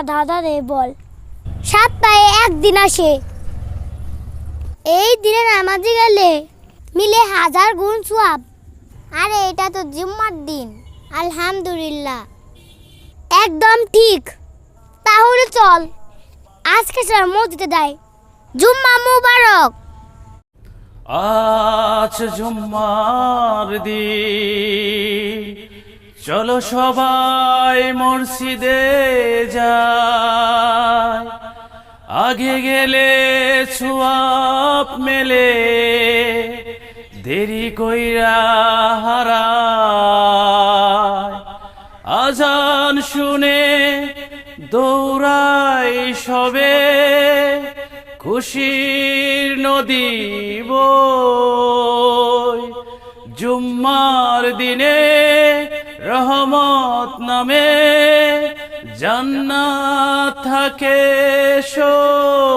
একটা ধাঁধা দে বল। সপ্তাহে একদিন আসে। এই দিনে নামাজে গেলে মিলে হাজার গুণ সোয়াব আরে, এটা তো জুম্মার দিন। আলহামদুলিল্লাহ। একদম ঠিক। তাহলে চল। আজকে স্যার মসজিদে দেয় জুম্মা মুবারক। আজ জুম্মার দিন। চলো সবাই মসজিদে যায় আগে গেলে ছুয়াপ মেলে, দেরি কইরা হারা আজান শুনে দৌড়াই সবে, খুশির নদী জুম্মার দিনে রহমত নামে জান্নাত থাকে সই